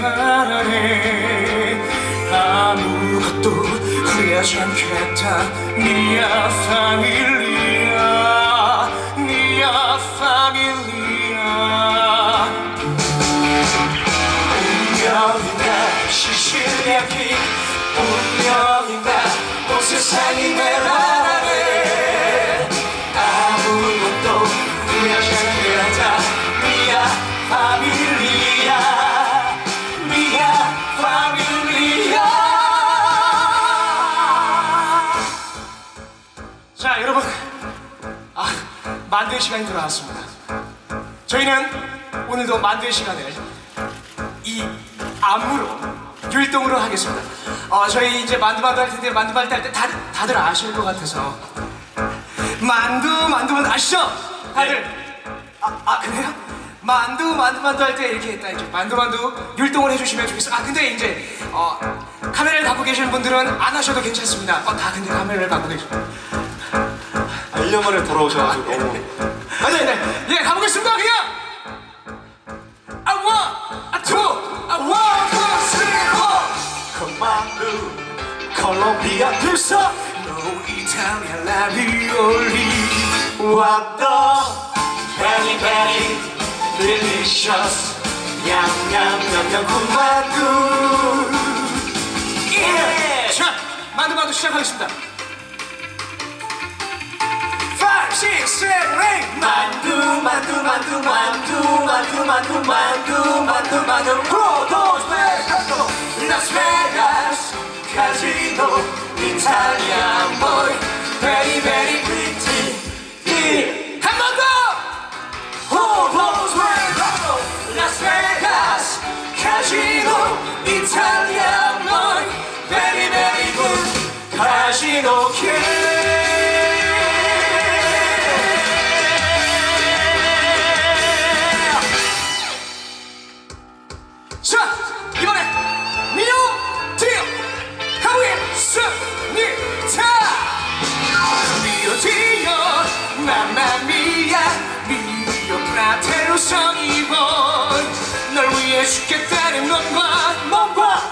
바라네 아무것도 후회하지 않겠다. 미야 파밀리아 미야 파밀리아. 운명인가 시실력이 운명인가 온 세상이 아 만두의 시간이 돌아왔습니다 저희는 오늘도 만두의 시간을 이 안무로 율동으로 하겠습니다. 어, 저희 이제 만두 만두 할 텐데 만두 만두 할때 다들 아실 것 같아서 만두 만두 만두 아시죠? 다들 아, 아 그래요? 만두 만두 만두 할 때 이렇게 딱 이제 만두 만두 율동을 해주시면 좋겠어요. 아 근데 이제 어, 카메라를 갖고 계시는 분들은 안 하셔도 괜찮습니다. 어, 다 근데 카메라를 갖고. 아, 1년 만에 돌아오셔가지고. 너무 아니 네, 예 가보겠습니다 그냥. 아 원, 아 투, 아 쓰리, 포. 컴만두 콜롬비아 들서 No Italian ravioli 왔다. Very very delicious. 냠냠냠냠 군만두. 예! 자, 만두 만두 시작하겠습니다 5, 6, 7, 8 만두 만두 만두 만두 만두 만두 만두 만두 만두 프로도스베가도 라스베가스 프라테로 성이본 널 위해 죽겠다는 넌과 몸과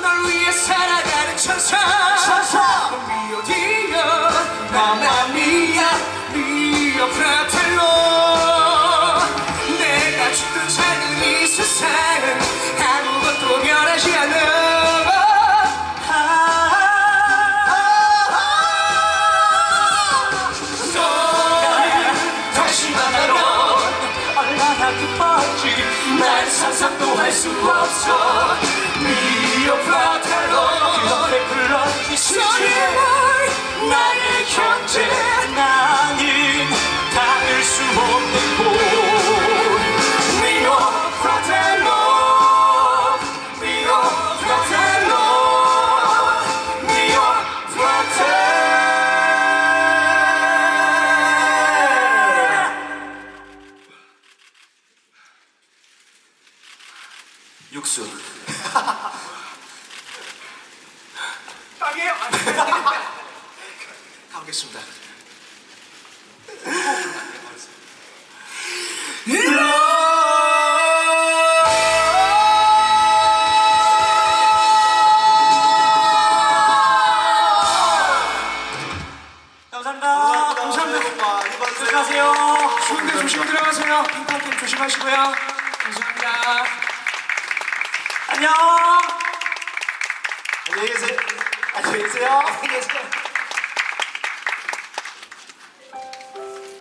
널 위해 살아가는 천사. 천사. 미오 디오 마마미야 미오 프라 얼마나 기뻤지 난 상상도 할 수 없어. 미오 프라텔로 그렇게 불러주시지 육수 빵이에요? 가보겠습니다. 감사합니다 감사합니다. 수고하세요 추운데 조심 들어가세요. 핑퐁팀 조심하시고요. 감사합니다. 안녕. 안녕히 계세요. 안녕히 계세요. 안녕히 계세요.